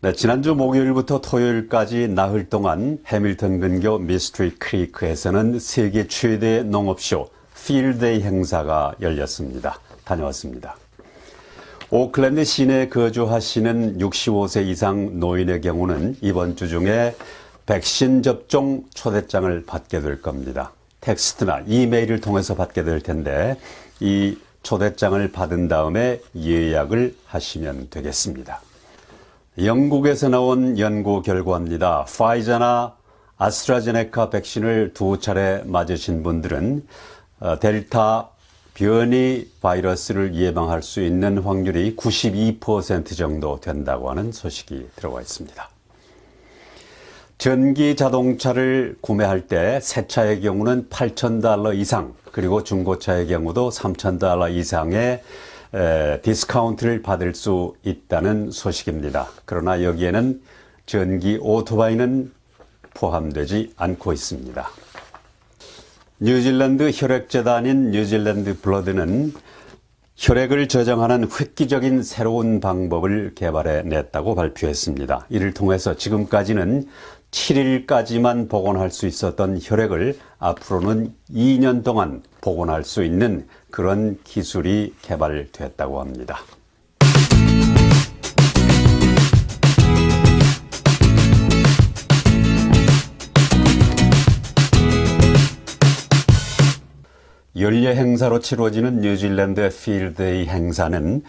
네, 지난주 목요일부터 토요일까지 나흘 동안 해밀턴 근교 미스트리 크리크에서는 세계 최대 농업쇼 필데이 행사가 열렸습니다. 다녀왔습니다. 오클랜드 시내에 거주하시는 65세 이상 노인의 경우는 이번 주 중에 백신 접종 초대장을 받게 될 겁니다. 텍스트나 이메일을 통해서 받게 될 텐데 이 초대장을 받은 다음에 예약을 하시면 되겠습니다. 영국에서 나온 연구 결과입니다. 파이자나 아스트라제네카 백신을 두 차례 맞으신 분들은 어, 델타 변이 바이러스를 예방할 수 있는 확률이 92% 정도 된다고 하는 소식이 들어와 있습니다. 전기 자동차를 구매할 때 새 차의 경우는 8,000달러 이상, 그리고 중고차의 경우도 3,000달러 이상의 에, 디스카운트를 받을 수 있다는 소식입니다. 그러나 여기에는 전기 오토바이는 포함되지 않고 있습니다. 뉴질랜드 혈액재단인 뉴질랜드 블러드는 혈액을 저장하는 획기적인 새로운 방법을 개발해 냈다고 발표했습니다. 이를 통해서 지금까지는 7일까지만 복원할 수 있었던 혈액을 앞으로는 2년 동안 복원할 수 있는 그런 기술이 개발됐다고 합니다. 연례 행사로 치루어지는 뉴질랜드 필드의 행사는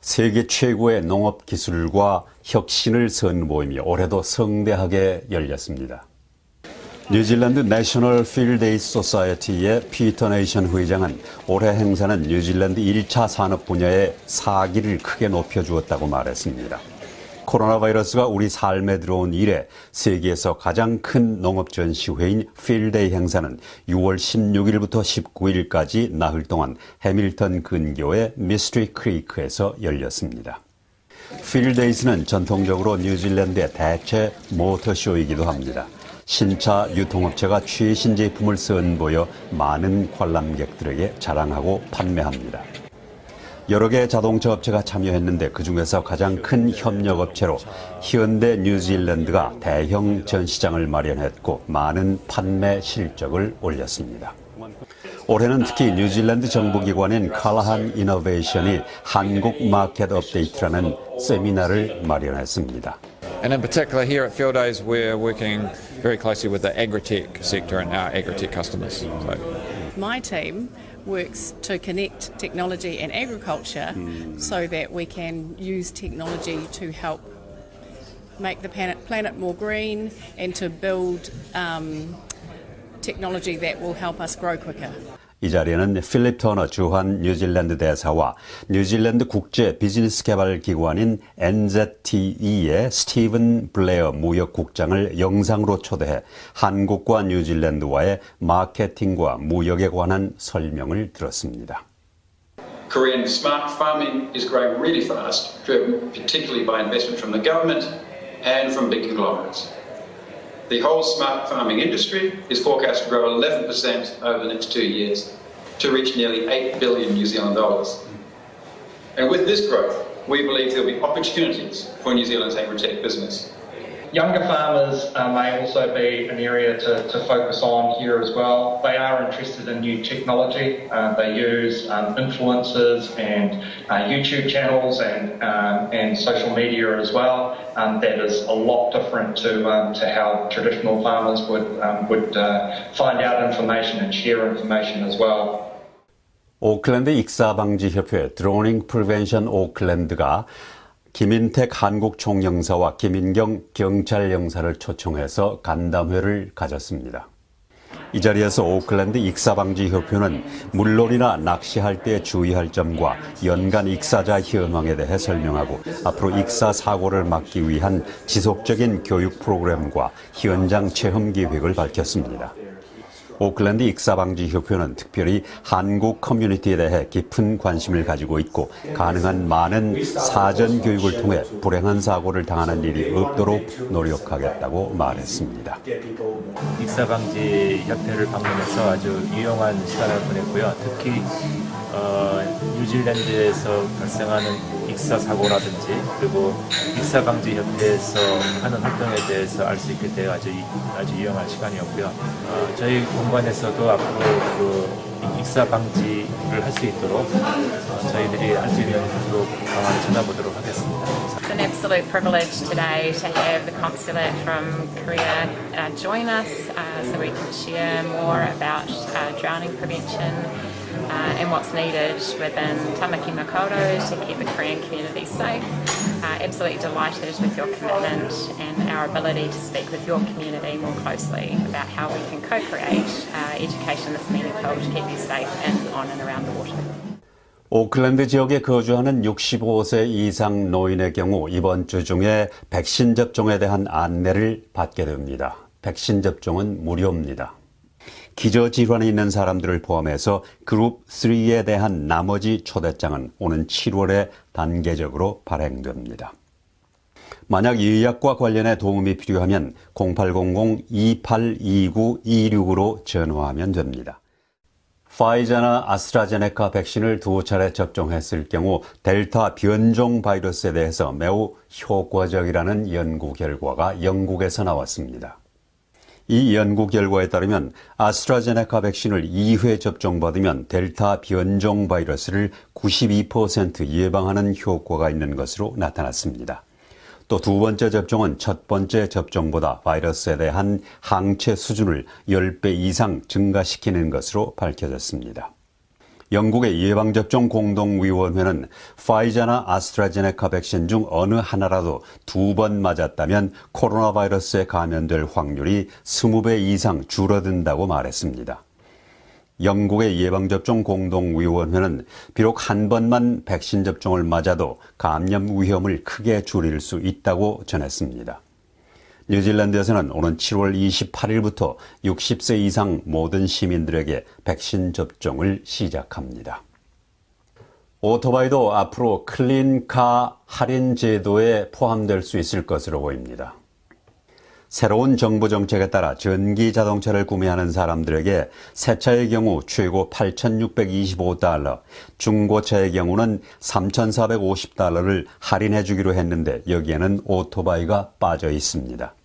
세계 최고의 농업 기술과 혁신을 선보이며 올해도 성대하게 열렸습니다. 뉴질랜드 내셔널 필데이 소사이어티의 피터 네이션 회장은 올해 행사는 뉴질랜드 1차 산업 분야의 사기를 크게 높여주었다고 말했습니다. 코로나 바이러스가 우리 삶에 들어온 이래 세계에서 가장 큰 농업 전시회인 필데이 행사는 6월 16일부터 19일까지 나흘 동안 해밀턴 근교의 미스트리 크리크에서 열렸습니다. 필데이스는 전통적으로 뉴질랜드의 대체 모터쇼이기도 합니다. 신차 유통업체가 최신 제품을 선보여 많은 관람객들에게 자랑하고 판매합니다. 여러 개의 자동차 업체가 참여했는데 그 중에서 가장 큰 협력 업체로 현대 뉴질랜드가 대형 전시장을 마련했고 많은 판매 실적을 올렸습니다. 올해는 특히 뉴질랜드 정부기관인 칼라한 이노베이션이 한국 마켓 업데이트라는 세미나를 마련했습니다. And in particular, here at Field Days, we're working very closely with the agri-tech sector and our agri-tech customers. So, My team works to connect technology and agriculture so that we can use technology to help make the planet, planet more green and to build um, technology that will help us grow quicker. 이 자리에는 필립 터너 주한 뉴질랜드 대사와 뉴질랜드 국제 비즈니스 개발 기관인 NZTE의 스티븐 블레어 무역국장을 영상으로 초대해 한국과 뉴질랜드와의 마케팅과 무역에 관한 설명을 들었습니다. Korean smart farming is growing really fast, driven particularly by investment from the government and from big conglomerates. The whole smart farming industry is forecast to grow 11% over the next two years to reach nearly 8 billion New Zealand dollars. And with this growth, we believe there'll be opportunities for New Zealand's agri-tech business. Younger farmers uh, may also be an area to, to focus on here as well. They are interested in new technology. Uh, they use um, influencers and uh, YouTube channels and, um, and social media as well. Um, that is a lot different to, um, to how traditional farmers would, um, would uh, find out information and share information as well. 오클랜드 익사방지협회 드로닝 프리벤션 오클랜드가 김인택 한국 총영사와 김인경 경찰 영사를 초청해서 간담회를 가졌습니다. 이 자리에서 오클랜드 익사방지협회는 물놀이나 낚시할 때 주의할 점과 연간 익사자 현황에 대해 설명하고 앞으로 익사 사고를 막기 위한 지속적인 교육 프로그램과 현장 체험 계획을 밝혔습니다. 오클랜드 익사방지협회는 특별히 한국 커뮤니티에 대해 깊은 관심을 가지고 있고 가능한 많은 사전 교육을 통해 불행한 사고를 당하는 일이 없도록 노력하겠다고 말했습니다. 익사방지 협회를 방문해서 아주 유용한 시간을 보냈고요. 특히 어, 뉴질랜드에서 발생하는 익사 사고라든지 그리고 익사 방지 협회에서 하는 활동에 대해서 알 수 있게 되어 아주 이- 아주 유용한 시간이었고요. 어, 저희 공관에서도 앞으로 그 익사 방지를 할 수 있도록 어, 저희들이 할 수 있는 그 방안을 찾아보도록 하겠습니다. It's an absolute privilege today to have the consulate from Korea uh, join us uh, so we can share more about uh, drowning prevention uh, and what's needed within Tamaki Makaurau to keep the Korean community safe. Uh, absolutely delighted with your commitment and our ability to speak with your community more closely about how we can co-create uh, education that's meaningful to keep you safe in, on and around the water. 오클랜드 지역에 거주하는 65세 이상 노인의 경우 이번 주 중에 백신 접종에 대한 안내를 받게 됩니다. 백신 접종은 무료입니다. 기저질환이 있는 사람들을 포함해서 그룹 3에 대한 나머지 초대장은 오는 7월에 단계적으로 발행됩니다. 만약 이 의약과 관련해 도움이 필요하면 0800-2829-26으로 전화하면 됩니다. 파이자나 아스트라제네카 백신을 두 차례 접종했을 경우 델타 변종 바이러스에 대해서 매우 효과적이라는 연구 결과가 영국에서 나왔습니다. 이 연구 결과에 따르면 아스트라제네카 백신을 2회 접종받으면 델타 변종 바이러스를 92% 예방하는 효과가 있는 것으로 나타났습니다. 또 두 번째 접종은 첫 번째 접종보다 바이러스에 대한 항체 수준을 10배 이상 증가시키는 것으로 밝혀졌습니다. 영국의 예방접종 공동위원회는 파이자나 아스트라제네카 백신 중 어느 하나라도 두 번 맞았다면 코로나 바이러스에 감염될 확률이 20배 이상 줄어든다고 말했습니다. 영국의 예방접종 공동위원회는 비록 한 번만 백신 접종을 맞아도 감염 위험을 크게 줄일 수 있다고 전했습니다. 뉴질랜드에서는 오는 7월 28일부터 60세 이상 모든 시민들에게 백신 접종을 시작합니다. 오토바이도 앞으로 클린카 할인 제도에 포함될 수 있을 것으로 보입니다. 새로운 정부 정책에 따라 전기 자동차를 구매하는 사람들에게 새 차의 경우 최고 8,625달러, 중고차의 경우는 3,450달러를 할인해 주기로 했는데 여기에는 오토바이가 빠져 있습니다.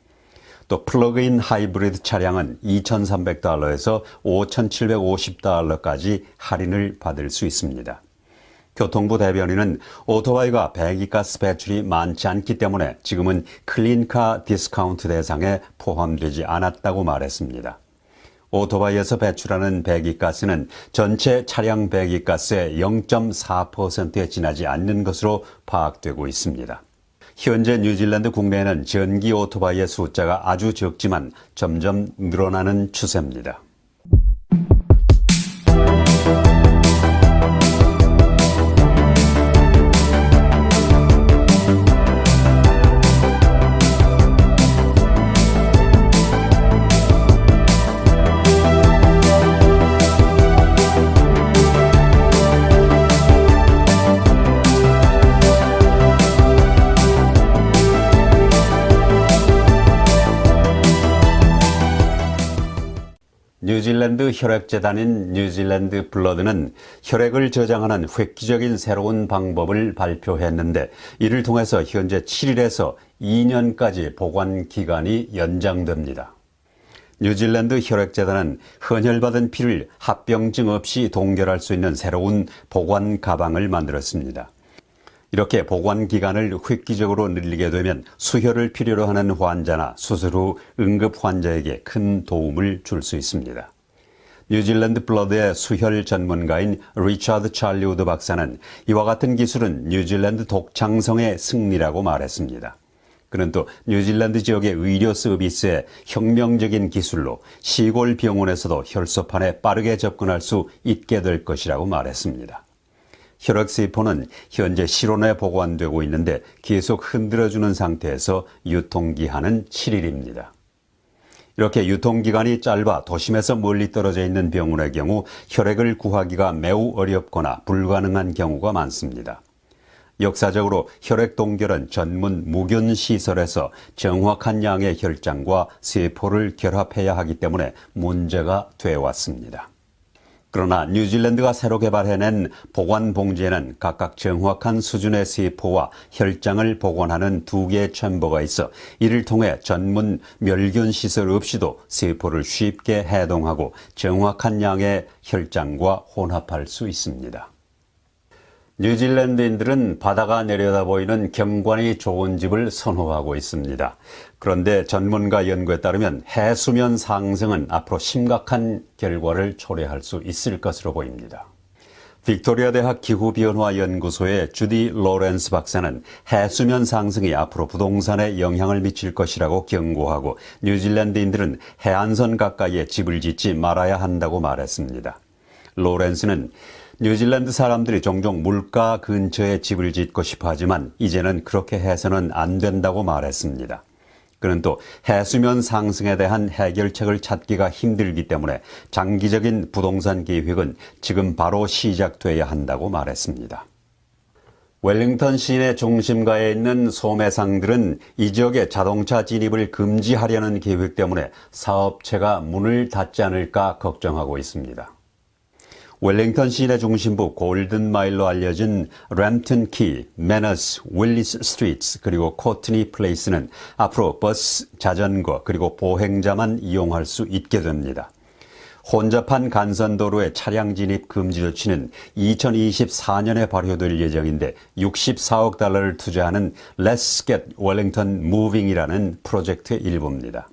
또 플러그인 하이브리드 차량은 2,300달러에서 5,750달러까지 할인을 받을 수 있습니다. 교통부 대변인은 오토바이가 배기가스 배출이 많지 않기 때문에 지금은 클린카 디스카운트 대상에 포함되지 않았다고 말했습니다. 오토바이에서 배출하는 배기가스는 전체 차량 배기가스의 0.4%에 지나지 않는 것으로 파악되고 있습니다. 현재 뉴질랜드 국내에는 전기 오토바이의 숫자가 아주 적지만 점점 늘어나는 추세입니다. 혈액재단인 뉴질랜드 블러드는 혈액을 저장하는 획기적인 새로운 방법을 발표했는데 이를 통해서 현재 7일에서 2년까지 보관 기간이 연장됩니다. 뉴질랜드 혈액재단은 헌혈받은 피를 합병증 없이 동결할 수 있는 새로운 보관 가방을 만들었습니다. 이렇게 보관 기간을 획기적으로 늘리게 되면 수혈을 필요로 하는 환자나 수술 후 응급 환자에게 큰 도움을 줄 수 있습니다. 뉴질랜드 블러드의 수혈 전문가인 리차드 찰리우드 박사는 이와 같은 기술은 뉴질랜드 독창성의 승리라고 말했습니다. 그는 또 뉴질랜드 지역의 의료 서비스의 혁명적인 기술로 시골 병원에서도 혈소판에 빠르게 접근할 수 있게 될 것이라고 말했습니다. 혈액세포는 현재 실온에 보관되고 있는데 계속 흔들어주는 상태에서 유통기한은 7일입니다. 이렇게 유통기간이 짧아 도심에서 멀리 떨어져 있는 병원의 경우 혈액을 구하기가 매우 어렵거나 불가능한 경우가 많습니다. 역사적으로 혈액 동결은 전문 무균 시설에서 정확한 양의 혈장과 세포를 결합해야 하기 때문에 문제가 되어 왔습니다. 그러나 뉴질랜드가 새로 개발해낸 보관 봉지에는 각각 정확한 수준의 세포와 혈장을 복원하는 두 개의 챔버가 있어 이를 통해 전문 멸균 시설 없이도 세포를 쉽게 해동하고 정확한 양의 혈장과 혼합할 수 있습니다. 뉴질랜드인들은 바다가 내려다 보이는 경관이 좋은 집을 선호하고 있습니다. 그런데 전문가 연구에 따르면 해수면 상승은 앞으로 심각한 결과를 초래할 수 있을 것으로 보입니다. 빅토리아 대학 기후변화 연구소의 주디 로렌스 박사는 해수면 상승이 앞으로 부동산에 영향을 미칠 것이라고 경고하고 뉴질랜드인들은 해안선 가까이에 집을 짓지 말아야 한다고 말했습니다. 로렌스는 뉴질랜드 사람들이 종종 물가 근처에 집을 짓고 싶어 하지만 이제는 그렇게 해서는 안 된다고 말했습니다. 그는 또 해수면 상승에 대한 해결책을 찾기가 힘들기 때문에 장기적인 부동산 계획은 지금 바로 시작돼야 한다고 말했습니다. 웰링턴 시내 중심가에 있는 소매상들은 이 지역에 자동차 진입을 금지하려는 계획 때문에 사업체가 문을 닫지 않을까 걱정하고 있습니다. 웰링턴 시내 중심부 골든 마일로 알려진 램튼 키, 매너스, 윌리스 스트리트 그리고 코트니 플레이스는 앞으로 버스, 자전거 그리고 보행자만 이용할 수 있게 됩니다. 혼잡한 간선도로의 차량 진입 금지 조치는 2024년에 발효될 예정인데 64억 달러를 투자하는 Let's Get Wellington Moving이라는 프로젝트의 일부입니다.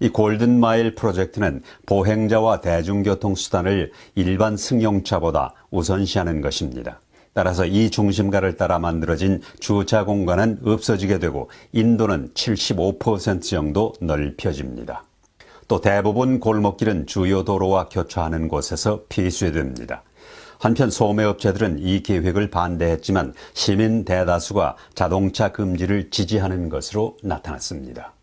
이 골든 마일 프로젝트는 보행자와 대중교통 수단을 일반 승용차보다 우선시하는 것입니다. 따라서 이 중심가를 따라 만들어진 주차 공간은 없어지게 되고 인도는 75% 정도 넓혀집니다. 또 대부분 골목길은 주요 도로와 교차하는 곳에서 폐쇄됩니다. 한편 소매업체들은 이 계획을 반대했지만 시민 대다수가 자동차 금지를 지지하는 것으로 나타났습니다.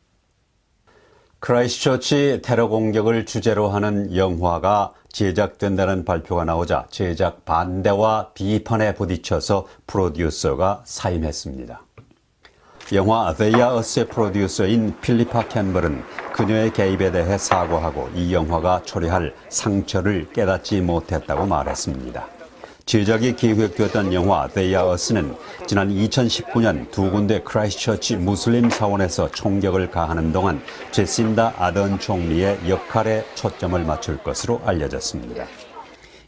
크라이스처치 테러 공격을 주제로 하는 영화가 제작된다는 발표가 나오자 제작 반대와 비판에 부딪혀서 프로듀서가 사임했습니다. 영화 They Are Us의 프로듀서인 필리파 캠벌은 그녀의 개입에 대해 사과하고 이 영화가 초래할 상처를 깨닫지 못했다고 말했습니다. 제작이 계획되었던 영화 They Are Us는 지난 2019년 두 군데 크라이스처치 무슬림 사원에서 총격을 가하는 동안 제신다 아던 총리의 역할에 초점을 맞출 것으로 알려졌습니다.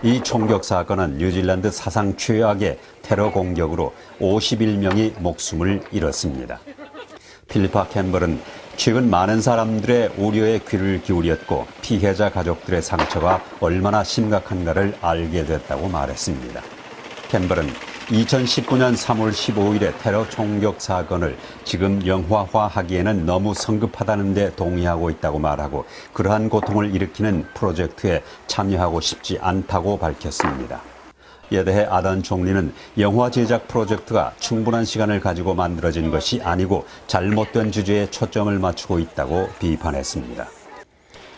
이 총격 사건은 뉴질랜드 사상 최악의 테러 공격으로 51명이 목숨을 잃었습니다. 필리파 캠벌은 최근 많은 사람들의 우려에 귀를 기울였고 피해자 가족들의 상처가 얼마나 심각한가를 알게 됐다고 말했습니다. 캠벌은 2019년 3월 15일의 테러 총격 사건을 지금 영화화하기에는 너무 성급하다는 데 동의하고 있다고 말하고 그러한 고통을 일으키는 프로젝트에 참여하고 싶지 않다고 밝혔습니다. 이에 대해 아단 총리는 영화 제작 프로젝트가 충분한 시간을 가지고 만들어진 것이 아니고 잘못된 주제에 초점을 맞추고 있다고 비판했습니다.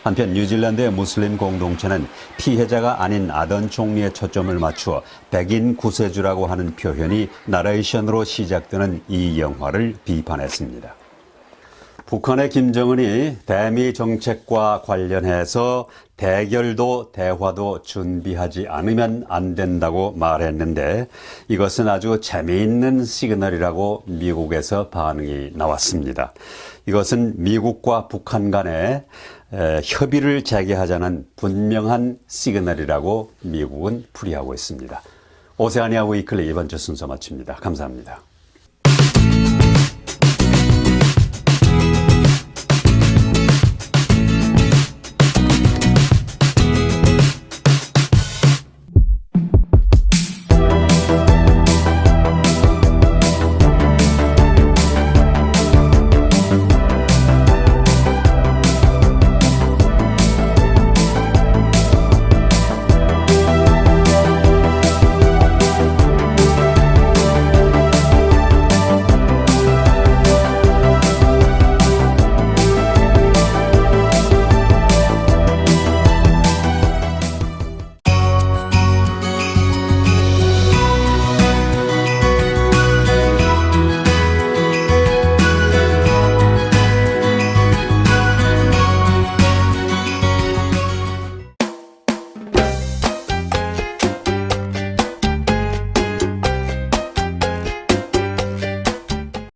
한편 뉴질랜드의 무슬림 공동체는 피해자가 아닌 아던 총리의 초점을 맞추어 백인 구세주라고 하는 표현이 나레이션으로 시작되는 이 영화를 비판했습니다. 북한의 김정은이 대미 정책과 관련해서 대결도 대화도 준비하지 않으면 안 된다고 말했는데 이것은 아주 재미있는 시그널이라고 미국에서 반응이 나왔습니다. 이것은 미국과 북한 간에 협의를 재개하자는 분명한 시그널이라고 미국은 풀이하고 있습니다. 오세아니아 위클리 이번 주 순서 마칩니다. 감사합니다.